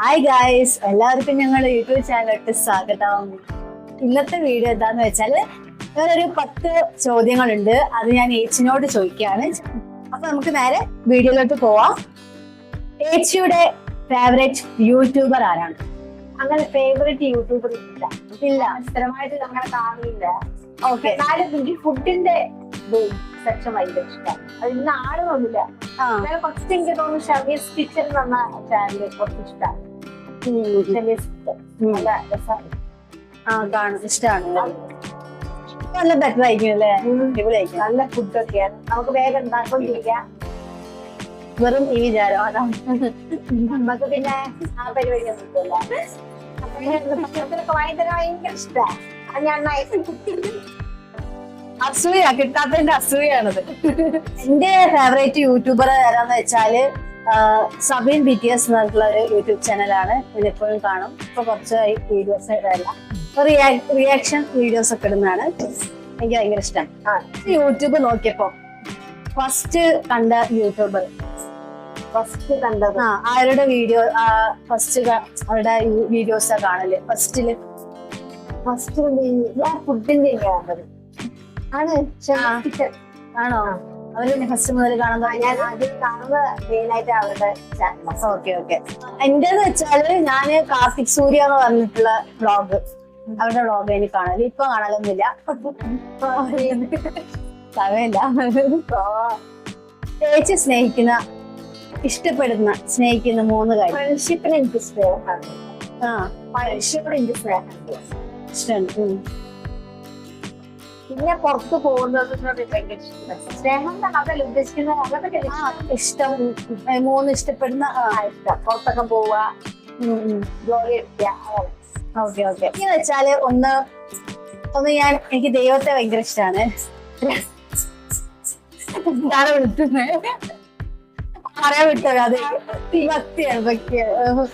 Hi guys എല്ലാവർക്കും ഞങ്ങളുടെ YouTube ചാനലിലോട്ട് സ്വാഗതം. ഇന്നത്തെ വീഡിയോ എന്താന്ന് വെച്ചാൽ വേറൊരു പത്ത് ചോദ്യങ്ങളുണ്ട്. അത് ഞാൻ ഏച്ചിനോട് ചോദിക്കുകയാണ്. അപ്പൊ നമുക്ക് നേരെ വീഡിയോയിലോട്ട് പോവാം. ഏച്ചിയുടെ ഫേവറേറ്റ് യൂട്യൂബർ ആരാണ്? അങ്ങനെ ഫേവറേറ്റ് യൂട്യൂബർ ഇല്ല. ഇല്ല. സ്ഥിരമായിട്ട് അങ്ങനെ കാണില്ല ഓക്കെ ഫുഡിന്റെ സെക്ഷൻ ഭയങ്കര ഇഷ്ടമാണ് അത് ഇന്ന് ആളൊന്നുമില്ല കുറച്ച് എനിക്ക് തോന്നുന്നു ഷമീസ് കിച്ചൻ എന്ന ചാനൽ കുറച്ച് ഇഷ്ടമാണ് ആ കാണും. ഇഷ്ടമാണ് നല്ല ബെറ്റർ ആയിരിക്കും അല്ലേ? അടിപൊളിയായിരിക്കും. നല്ല ഫുഡൊക്കെയാണ് നമുക്ക് വേഗം ഉണ്ടാക്കൊണ്ടിരിക്കാം വെറും ഈ വിചാരം. അതാണ് നമുക്ക് പിന്നെ ആ പരിപാടി ഭയങ്കര ഇഷ്ടമാണ് ഞാൻ അസൂയ കിട്ടാത്തതിന്റെ അസൂയാണത്. എന്റെ ഫേവറേറ്റ് യൂട്യൂബർ ആരാന്ന് വെച്ചാൽ സബീൻ ബി ടി എസ് എന്നുള്ള ഒരു യൂട്യൂബ് ചാനലാണ് എപ്പോഴും കാണും. ഇപ്പൊ കുറച്ചായി വീഡിയോസ് ഇടല്ല റിയാക്ഷൻ വീഡിയോസ് ഒക്കെ ഇടുന്നതാണ്. എനിക്ക് ഭയങ്കര ഇഷ്ടം. യൂട്യൂബ് നോക്കിയപ്പോ ഫസ്റ്റ് കണ്ട യൂട്യൂബർ ഫസ്റ്റ് കണ്ടത്? ആ ആരുടെ വീഡിയോ ഫസ്റ്റ് അവരുടെ വീഡിയോസാ കാണൽ. ഫസ്റ്റിൽ ഫസ്റ്റ് ഫുഡിന്റെ ആണോ? അവർ ഫസ്റ്റ് മുതൽ ഞാൻ ആദ്യം കാണുന്നത് മെയിനായിട്ട് അവരുടെ ചാനൽ ഓക്കെ ഓക്കെ എന്റേന്ന് വെച്ചാൽ ഞാൻ കാർത്തിക് സൂര്യ എന്ന് പറഞ്ഞിട്ടുള്ള ബ്ലോഗ് അവരുടെ വ്ളോഗ് എനിക്ക് കാണാൻ. ഇപ്പൊ കാണലൊന്നുമില്ല സമയമില്ല. ചേച്ചി സ്നേഹിക്കുന്ന ഇഷ്ടപ്പെടുന്ന സ്നേഹിക്കുന്ന മൂന്ന് കാര്യം. ഫ്രണ്ട്ഷിപ്പിന് എനിക്ക് സ്നേഹമാണ് ആ. മനുഷ്യരോട് എനിക്ക് സ്നേഹം. ഇഷ്ടമുണ്ട് ഉം. പിന്നെ പുറത്ത് പോകുന്നതിനോട് ഭയങ്കര ഇഷ്ടമാണ്. സ്നേഹം അതല്ല ഉദ്ദേശിക്കുന്നത്. അതൊക്കെ ഇഷ്ടം. മൂന്ന് ഇഷ്ടപ്പെടുന്ന ഇഷ്ടം. പുറത്തൊക്കെ പോവുക ജോലി ഓക്കെ ഓക്കെ. എന്ന് വെച്ചാൽ ഒന്ന് ഒന്ന് ഞാൻ എനിക്ക് ദൈവത്തെ ഭയങ്കര ഇഷ്ടമാണ് എന്താണ് വിളിക്കുന്നത് പറയാൻ വിട്ടത് അത് ഭക്തിയാണ് ഭക്തിയാണ്.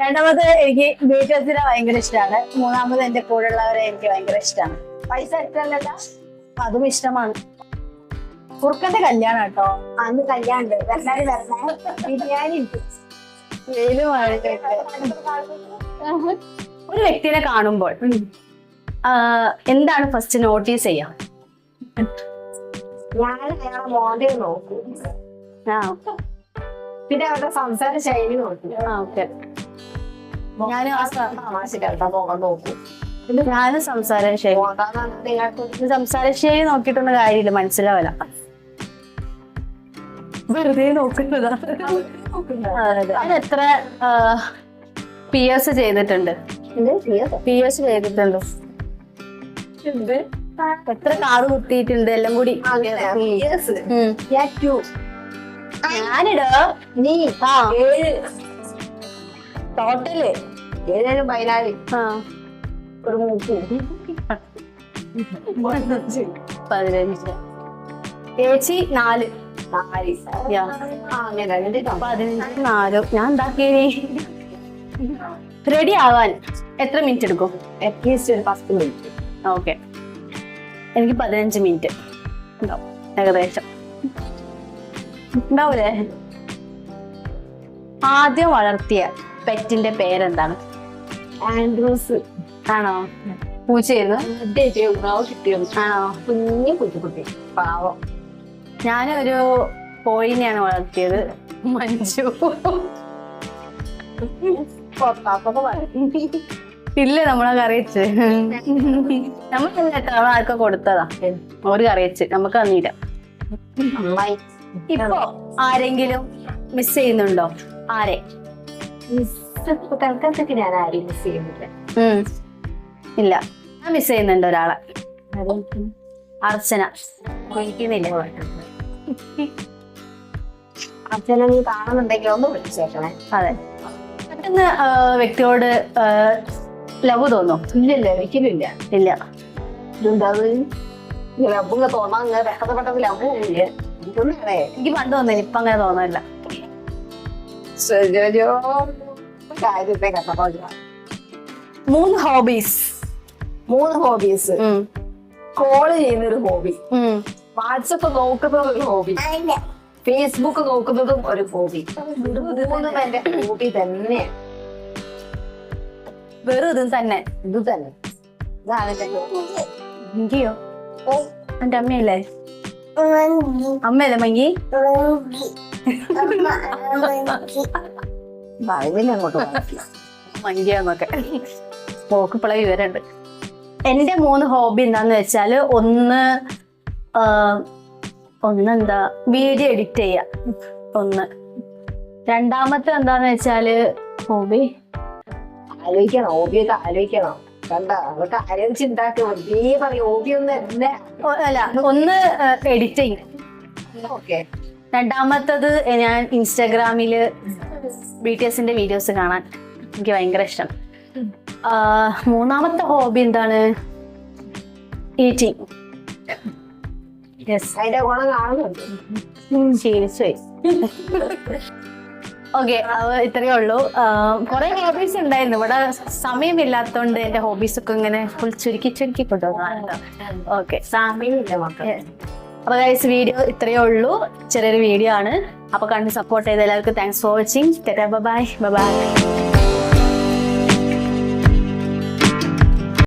രണ്ടാമത് എനിക്ക് ബീറ്റേഴ്സിനെ ഭയങ്കര ഇഷ്ടമാണ് മൂന്നാമത് എന്റെ കൂടെ ഉള്ളവരെ എനിക്ക് ഭയങ്കര ഇഷ്ടമാണ് പൈസ ഇഷ്ടമല്ല അതും ഇഷ്ടമാണ്. കുറുക്കന്റെ കല്യാണം കേട്ടോ. അന്ന് കല്യാണം ബിരിയാണി വെയിലും ഒരു വ്യക്തിനെ കാണുമ്പോൾ എന്താണ് ഫസ്റ്റ് നോട്ടീസ് ചെയ്യാം? ഞാൻ അയാളെ മോഡൽ നോക്കും. പിന്നെ അവരുടെ സംസാര ശൈലി നോക്കും. ആ ഓക്കെ. നോക്കും. ഞാനും സംസാര ശൈലി സംസാര കാര്യമില്ല മനസ്സിലാവില്ല. വെറുതെ നോക്കുന്നതാ. ഞാൻ എത്ര പി എസ് ചെയ്തിട്ടുണ്ട്. പി എസ് ചെയ്തിട്ടുണ്ട്. എത്ര കാറ് കുത്തിയിട്ടുണ്ട് എല്ലാം കൂടി. ഞാനിടോ. നീ ആ. ടോട്ടൽ പതിനാല്. ആ. ഒരു മൂക്ക്. പതിനഞ്ച്. ചേച്ചി നാല്. നാല്. അങ്ങനെ പതിനഞ്ച് നാലോ. ഞാൻ എന്താക്കിയേ? റെഡി ആവാൻ എത്ര മിനിറ്റ് എടുക്കും? അറ്റ്ലീസ്റ്റ് ഒരു പത്ത് മിനിറ്റ്. ഓക്കെ. എനിക്ക് പതിനഞ്ച് മിനിറ്റ്. ഉണ്ടാവും. ഏകദേശം. ഉണ്ടാവൂലേ? ആദ്യം വളർത്തിയ പെറ്റിന്റെ പേരെന്താണ്? ആൻഡ്രൂസ്. ആണോ? പൂച്ചയായിരുന്നു? ആണോ? കുഞ്ഞു കുഞ്ഞുകുട്ടി. പാവം. ഞാനൊരു പോയിനെയാണ് വളർത്തിയത്. മഞ്ജു. ഇല്ല നമ്മളെ കറിയച്ച് നമ്മളല്ല കേട്ടോ നമ്മൾ ആർക്കും കൊടുത്തതാ? ഒരു കറിയച്ച് നമുക്ക് തന്നില്ല. ഇപ്പൊ ആരെങ്കിലും മിസ് ചെയ്യുന്നുണ്ടോ? ആരെ? തൽക്കാലത്തേക്ക് ഞാൻ ആരെയും മിസ് ചെയ്യുന്നില്ല. ഇല്ല. ഞാൻ മിസ് ചെയ്യുന്നുണ്ട് ഒരാളെ. അർച്ചന. കുഴിക്കുന്നില്ല അർച്ചന നീ കാണുന്നുണ്ടെങ്കിൽ ഒന്ന് വിളിച്ചേക്കണേ. അതെ. പെട്ടെന്ന് വ്യക്തിയോട് ലവ് തോന്നോ ഇല്ലില്ല ഒരിക്കലില്ല ഇല്ല. ഇതുണ്ടാവ് ലവ് തോന്നാ പെട്ടെന്ന് പെട്ടെന്ന് ലവ് ഇല്ല എനിക്ക് പണ്ട് തോന്നില്ല ഇപ്പൊ അങ്ങനെ തോന്നില്ല കാര്യത്തെ കണ്ടപ്പോ മൂന്ന് ഹോബീസ് മൂന്ന് ഹോബീസ് കോൾ ചെയ്യുന്ന ഒരു ഹോബി വാട്സപ്പ് നോക്കുന്നത് ഒരു ഹോബി ഫേസ്ബുക്ക് നോക്കുന്നതും ഒരു ഹോബി മൂന്നും എന്റെ ഹോബി തന്നെ. വെറും ഇതും തന്നെ. ഇത് തന്നെ. ഇതാണ് എന്റെ മങ്കിയോ? എന്റെ അമ്മയല്ലേ? അമ്മയല്ലേ മങ്കി? പറയുന്നില്ല അങ്ങോട്ട് പോകാൻ. മങ്കിയാന്നൊക്കെ. പോക്ക് ഇപ്പോഴേ വിവരമുണ്ട് എന്റെ മൂന്ന് ഹോബി എന്താന്ന് വെച്ചാൽ ഒന്ന് ഒന്നെന്താ വീഡിയോ എഡിറ്റ് ചെയ്യാ. ഒന്ന്. രണ്ടാമത്തെ എന്താന്ന് വെച്ചാൽ ഹോബി? ആലോചിക്കണം ഹോബിയൊക്കെ ആലോചിക്കണം ഓബി ഒന്ന് എഡിറ്റ് ചെയ്യും ഒന്ന് എഡിറ്റിങ്. ഓക്കെ. രണ്ടാമത്തത് ഞാൻ ഇൻസ്റ്റാഗ്രാമിൽ ബി ടി എസിന്റെ വീഡിയോസ് കാണാൻ എനിക്ക് ഭയങ്കര ഇഷ്ടം. മൂന്നാമത്തെ ഹോബി എന്താണ്? ഈറ്റിംഗ് ഓക്കെ ഇത്രയേ ഉള്ളൂ. കുറെ ഹോബീസ് ഉണ്ടായിരുന്നു. ഇവിടെ സമയമില്ലാത്തോണ്ട് എന്റെ ഹോബീസ് ഒക്കെ ഇങ്ങനെ ഫുൾ ചുരുക്കി ചുരുക്കി കൊണ്ടുവന്നു ഓക്കെ സമയമില്ല മക്കൾ അപ്പൊ ഗൈസ് വീഡിയോ ഇത്രയേ ഉള്ളൂ. ചെറിയൊരു വീഡിയോ ആണ്. അപ്പൊ കണ്ട് സപ്പോർട്ട് ചെയ്ത എല്ലാവർക്കും thanks for watching bye bye